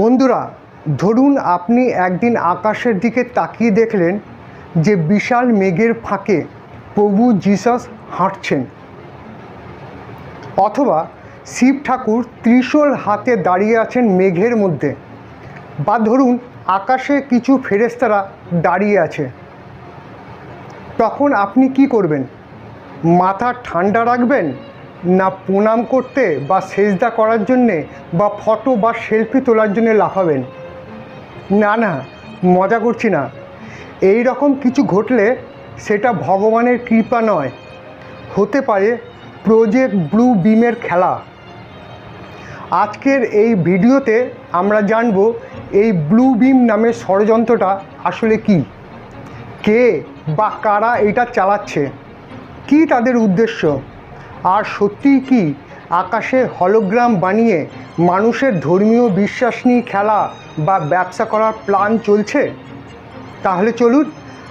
বন্ধুরা, ধরুন আপনি একদিন আকাশের দিকে তাকিয়ে দেখলেন যে বিশাল মেঘের ফাঁকে প্রভু জিসাস হাঁটছেন। অথবা শিব ঠাকুর ত্রিশূল হাতে দাঁড়িয়ে আছেন মেঘের মধ্যে, বা ধরুন আকাশে কিছু ফেরেস্তারা দাঁড়িয়ে আছে। তখন আপনি কি করবেন? মাথা ঠান্ডা রাখবেন? না প্রণাম করতে বা সেজদা করার জন্যে বা ফটো বা সেলফি তোলার জন্যে লাফাবেন। না না, মজা করছি না। এই রকম কিছু ঘটলে সেটা ভগবানের কৃপা নয়। হতে পারে প্রজেক্ট ব্লু বিমের খেলা। আজকের এই ভিডিওতে আমরা জানব এই ব্লু বিম নামের ষড়যন্ত্রটা আসলে কি? কে বা কারা এটা চালাচ্ছে? কি তাদের উদ্দেশ্য? আর সত্যিই কি আকাশে হলোগ্রাম বানিয়ে মানুষের ধর্মীয় বিশ্বাস নিয়ে খেলা বা ব্যবসা করার প্ল্যান চলছে? তাহলে চলুন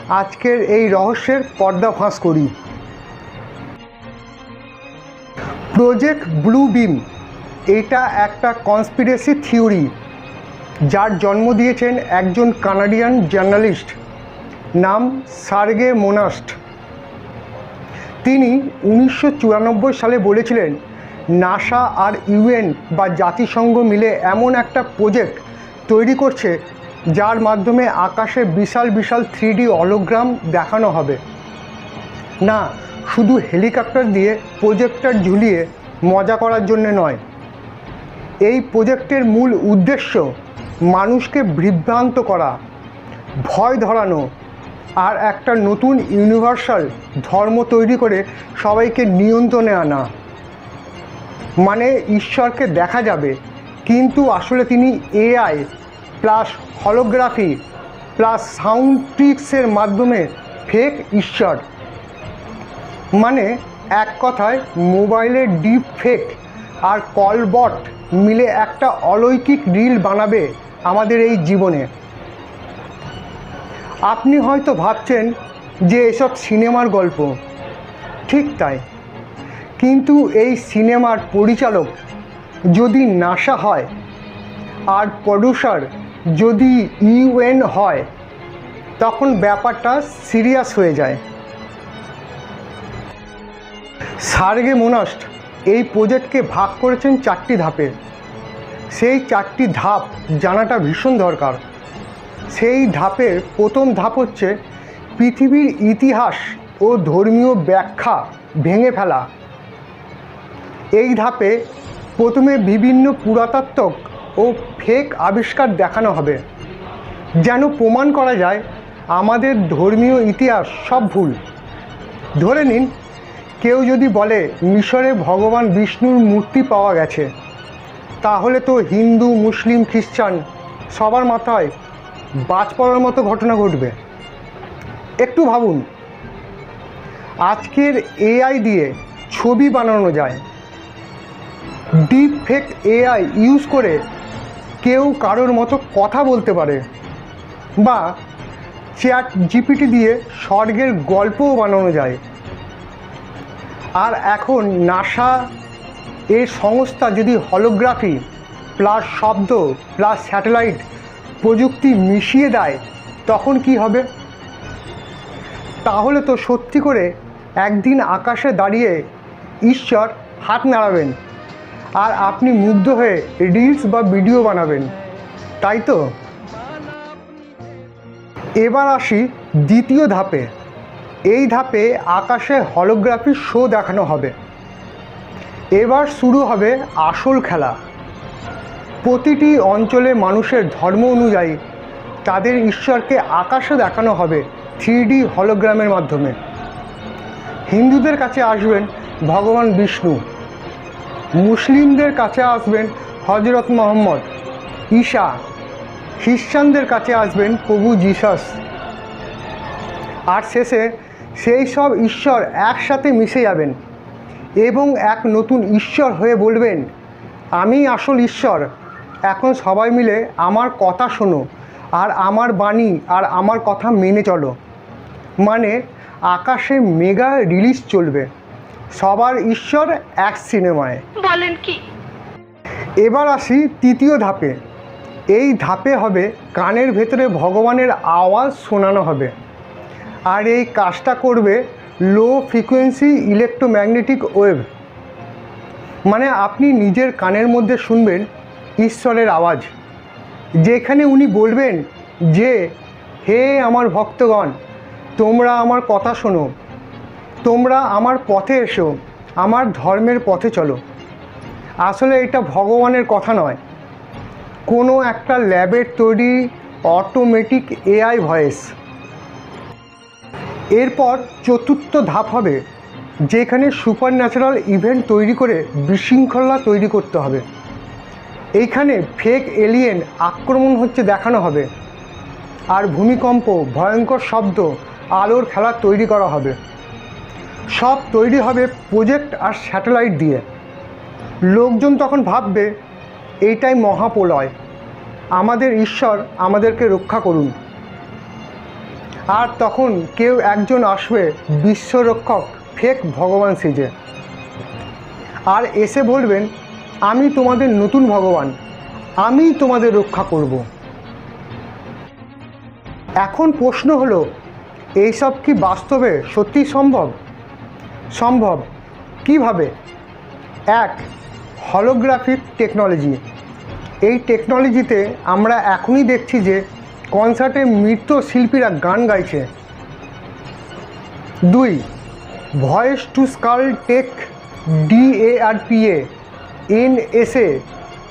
আজকের এই রহস্যের পর্দা ফাঁস করি। প্রজেক্ট ব্লু বিম এটা একটা কনস্পিরেসি থিওরি যার জন্ম দিয়েছেন একজন কানাডিয়ান জার্নালিস্ট নাম সার্গে মোনাস্ট। তিনি উনিশশো চুরানব্বই সালে বলেছিলেন, নাসা আর ইউএন বা জাতিসংঘ মিলে এমন একটা প্রজেক্ট তৈরি করছে, যার মাধ্যমে আকাশে বিশাল বিশাল থ্রি অলোগ্রাম দেখানো হবে। না, শুধু হেলিকপ্টার দিয়ে প্রজেক্টর ঝুলিয়ে মজা করার জন্য নয়। এই প্রজেক্টের মূল উদ্দেশ্য মানুষকে বিভ্রান্ত করা, ভয় ধরানো আর একটা নতুন ইউনিভার্সাল ধর্ম তৈরি করে সবাইকে নিয়ন্ত্রণে আনা। মানে ঈশ্বরকে দেখা যাবে, কিন্তু আসলে তিনি AI plus holography plus sound ট্রিক্সের মাধ্যমে ফেক ঈশ্বর। মানে এক কথায় মোবাইলের ডিপ ফেক আর কলবট মিলে একটা অলৌকিক রিল বানাবে আমাদের এই জীবনে। আপনি হয়তো ভাবছেন যে এসব সিনেমার গল্প। ঠিক তাই। কিন্তু এই সিনেমার পরিচালক যদি নাসা হয়, আর প্রডিউসার যদি ইউএন হয়, তখন ব্যাপারটা সিরিয়াস হয়ে যায়। সার্গে মোনাস্ট এই প্রজেক্টকে ভাগ করেছেন চারটি ধাপে। সেই চারটি ধাপ জানাটা ভীষণ দরকার। সেই ধাপের প্রথম ধাপ হচ্ছে পৃথিবীর ইতিহাস ও ধর্মীয় ব্যাখ্যা ভেঙে ফেলা। এই ধাপে প্রথমে বিভিন্ন পুরাতাত্ত্বক ও ফেক আবিষ্কার দেখানো হবে, যেন প্রমাণ করা যায় আমাদের ধর্মীয় ইতিহাস সব ভুল। ধরে নিন, কেউ যদি বলে মিশরে ভগবান বিষ্ণুর মূর্তি পাওয়া গেছে, তাহলে তো হিন্দু, মুসলিম, খ্রিস্টান সবার মাথায় বাজ পড়ার মতো ঘটনা ঘটবে। একটু ভাবুন, আজকের এআই দিয়ে ছবি বানানো যায়। ডিপ ফেক এআই ইউজ করে কেউ কারোর মতো কথা বলতে পারে বা চ্যাট জিপিটি দিয়ে স্বর্গের গল্পও বানানো যায়। আর এখন নাসা এর সংস্থা যদি হলোগ্রাফি প্লাস শব্দ প্লাস স্যাটেলাইট প্রযুক্তি মিশিয়ে দেয়, তখন কি হবে? তাহলে তো সত্যি করে একদিন আকাশে দাঁড়িয়ে ঈশ্বর হাত নাড়াবেন আর আপনি মুগ্ধ হয়ে রিলস বা ভিডিও বানাবেন, তাই তো? এবার আসি দ্বিতীয় ধাপে। এই ধাপে আকাশে হলোগ্রাফি শো দেখানো হবে। এবার শুরু হবে আসল খেলা। প্রতিটি অঞ্চলে মানুষের ধর্ম অনুযায়ী তাদের ঈশ্বরকে আকাশে দেখানো হবে থ্রি হলোগ্রামের মাধ্যমে। হিন্দুদের কাছে আসবেন ভগবান বিষ্ণু। মুসলিমদের কাছে আসবেন হজরত মোহাম্মদ ঈশা। খ্রিস্টানদের কাছে আসবেন প্রভু জিসাস। আর শেষে সেই সব ঈশ্বর একসাথে মিশে যাবেন এবং এক নতুন ঈশ্বর হয়ে বলবেন, আমি আসল ঈশ্বর। এখন সবাই মিলে আমার কথা শোনো আর আমার বাণী আর আমার কথা মেনে চলো। মানে আকাশে মেগা রিলিজ চলবে সবার ঈশ্বর এক সিনেমায়। বলেন কি? এবার আসি তৃতীয় ধাপে। এই ধাপে হবে কানের ভেতরে ভগবানের আওয়াজ শোনানো হবে। আর এই কাজটা করবে লো ফ্রিকোয়েন্সি ইলেকট্রোম্যাগনেটিক ওয়েভ মানে আপনি নিজের কানের মধ্যে শুনবেন ঈশ্বরের আওয়াজ। যেখানে উনি বলবেন যে, হে আমার ভক্তগণ, তোমরা আমার কথা শোনো। তোমরা আমার পথে এসো, আমার ধর্মের পথে চলো। আসলে এটা ভগবানের কথা নয়। কোনো একটা ল্যাবের তৈরি অটোমেটিক এআই ভয়েস এরপর চতুর্থ ধাপ হবে, যেখানে সুপার ন্যাচারাল ইভেন্ট তৈরি করে বিশৃঙ্খলা তৈরি করতে হবে। এইখানে ফেক এলিয়েন আক্রমণ হচ্ছে দেখানো হবে। আর ভূমিকম্প, ভয়ঙ্কর শব্দ, আলোর খেলা তৈরি করা হবে। সব তৈরি হবে প্রজেক্ট আর স্যাটেলাইট দিয়ে। লোকজন তখন ভাববে, এইটাই মহাপ্রলয়। আমাদের ঈশ্বর আমাদেরকে রক্ষা করুন। আর তখন কেউ একজন আসবে, বিশ্বরক্ষক ফেক ভগবান সেজে। আর এসে বলবেন আমি তোমাদের নতুন ভগবান। আমি তোমাদের রক্ষা করব। এখন প্রশ্ন হলো, এইসব কি বাস্তবে সত্যি সম্ভব? সম্ভব। কীভাবে? এক হলোগ্রাফিক টেকনোলজি এই টেকনোলজিতে আমরা এখনই দেখছি যে কনসার্টে মৃত শিল্পীরা গান গাইছে। দুই voice to skull tech DARPA NSA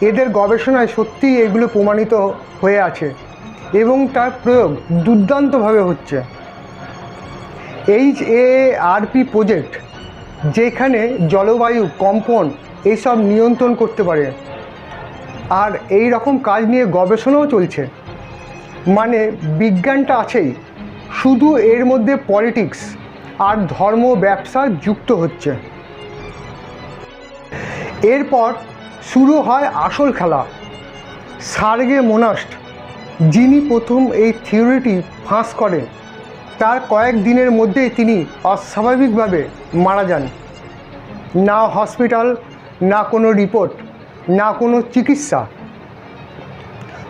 এদের গবেষণায় সত্যিই এগুলো প্রমাণিত হয়ে আছে এবং তার প্রয়োগ দুর্দান্তভাবে হচ্ছে। এইচ এআরপি প্রজেক্ট, যেখানে জলবায়ু, কম্পন এইসব নিয়ন্ত্রণ করতে পারে। আর এই রকম কাজ নিয়ে গবেষণাও চলছে। মানে বিজ্ঞানটা আছেই, শুধু এর মধ্যে পলিটিক্স আর ধর্ম, ব্যবসা যুক্ত হচ্ছে। এরপর শুরু হয় আসল খেলা। সার্গে মোনাস্ট, যিনি প্রথম এই থিওরিটি ফাঁস করেন, তার কয়েক দিনের মধ্যেই তিনি অস্বাভাবিকভাবে মারা যান। না হসপিটাল, না কোনো রিপোর্ট, না কোনো চিকিৎসা।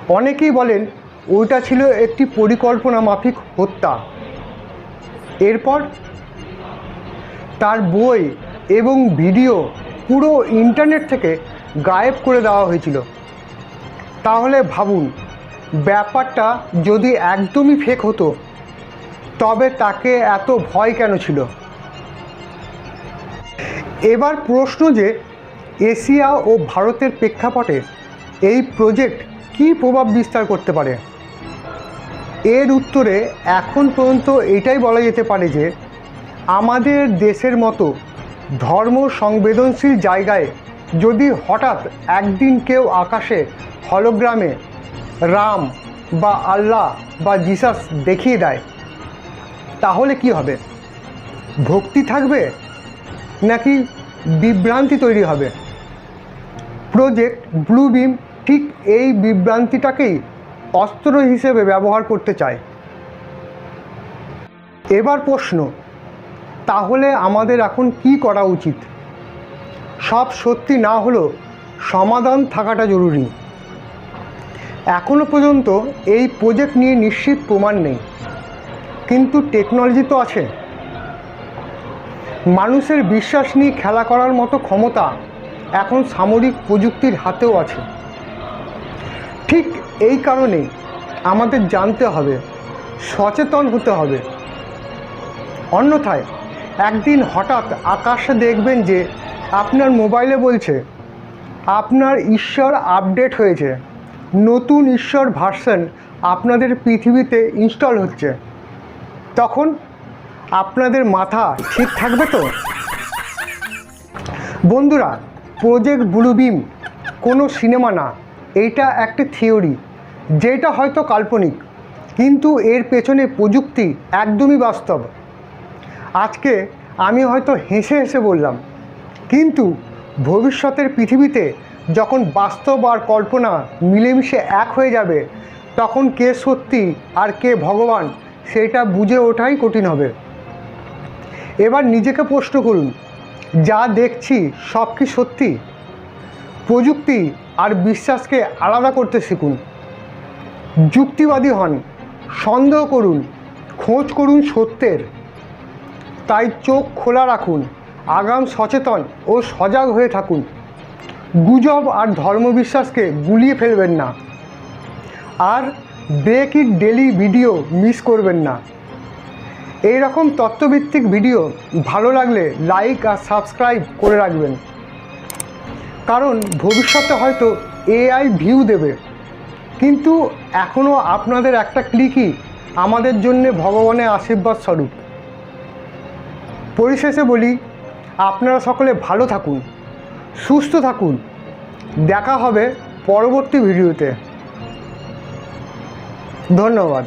অনেকেই বলেন, ওইটা ছিল একটি পরিকল্পনা মাফিক হত্যা। এরপর তার বই এবং ভিডিও পুরো ইন্টারনেট থেকে গায়েব করে দেওয়া হয়েছিল। তাহলে ভাবুন, ব্যাপারটা যদি একদমই ফেক হতো, তবে তাকে এত ভয় কেন ছিল? এবার প্রশ্ন যে, এশিয়া ও ভারতের প্রেক্ষাপটে এই প্রজেক্ট কী প্রভাব বিস্তার করতে পারে? এর উত্তরে এখন পর্যন্ত এটাই বলা যেতে পারে যে, আমাদের দেশের মতো ধর্ম সংবেদনশীল জায়গায় যদি হঠাৎ একদিন কেউ আকাশে, হলোগ্রামে রাম বা আল্লাহ বা জিসাস দেখিয়ে দেয়, তাহলে কি হবে? ভক্তি থাকবে নাকি বিভ্রান্তি তৈরি হবে? প্রজেক্ট ব্লু বিম ঠিক এই বিভ্রান্তিটাকেই অস্ত্র হিসেবে ব্যবহার করতে চায়। এবার প্রশ্ন তাহলে আমাদের এখন কি করা উচিত? সব সত্যি না হলেও সমাধান থাকাটা জরুরি। এখনও পর্যন্ত এই প্রজেক্ট নিয়ে নিশ্চিত প্রমাণ নেই। কিন্তু টেকনোলজি তো আছে। মানুষের বিশ্বাস নিয়ে খেলা করার মতো ক্ষমতা এখন সামরিক প্রযুক্তির হাতেও আছে। ঠিক এই কারণে আমাদের জানতে হবে, সচেতন হতে হবে। অন্যথায় একদিন হঠাৎ আকাশে দেখবেন যে আপনার মোবাইলে বলছে, আপনার ঈশ্বর আপডেট হয়েছে। নতুন ঈশ্বর ভার্সন আপনাদের পৃথিবীতে ইনস্টল হচ্ছে। তখন আপনাদের মাথা ঠিক থাকবে তো? বন্ধুরা প্রজেক্ট ব্লু বিম কোনো সিনেমা না এইটা একটা থিওরি যেটা হয়তো কাল্পনিক, কিন্তু এর পেছনে প্রযুক্তি একদমই বাস্তব। আজকে আমি হয়তো হেসে হেসে বললাম। কিন্তু ভবিষ্যতের পৃথিবীতে যখন বাস্তব আর কল্পনা মিলেমিশে এক হয়ে যাবে, তখন কে সত্যি আর কে ভগবান সেটা বুঝে ওঠাই কঠিন হবে। এবার নিজেকে প্রশ্ন করুন, যা দেখছি সব কি সত্যি? প্রযুক্তি আর বিশ্বাসকে আলাদা করতে শিখুন। যুক্তিবাদী হন, সন্দেহ করুন, খোঁজ করুন সত্যের। তাই চোখ খোলা রাখুন, আগাম সচেতন ও সজাগ হয়ে থাকুন। গুজব আর ধর্মবিশ্বাসকে গুলিয়ে ফেলবেন না। আর break it daily video miss করবেন না। এই রকম তত্ত্বভিত্তিক ভিডিও ভালো লাগলে লাইক আর সাবস্ক্রাইব করে রাখবেন। কারণ ভবিষ্যতে হয়তো এআই ভিউ দেবে। কিন্তু এখনও আপনাদের একটা ক্লিকই আমাদের জন্য ভগবানের আশীর্বাদ স্বরূপ। পরিশেষে বলি আপনারা সকলে ভালো থাকুন সুস্থ থাকুন। দেখা হবে পরবর্তী ভিডিওতে। ধন্যবাদ।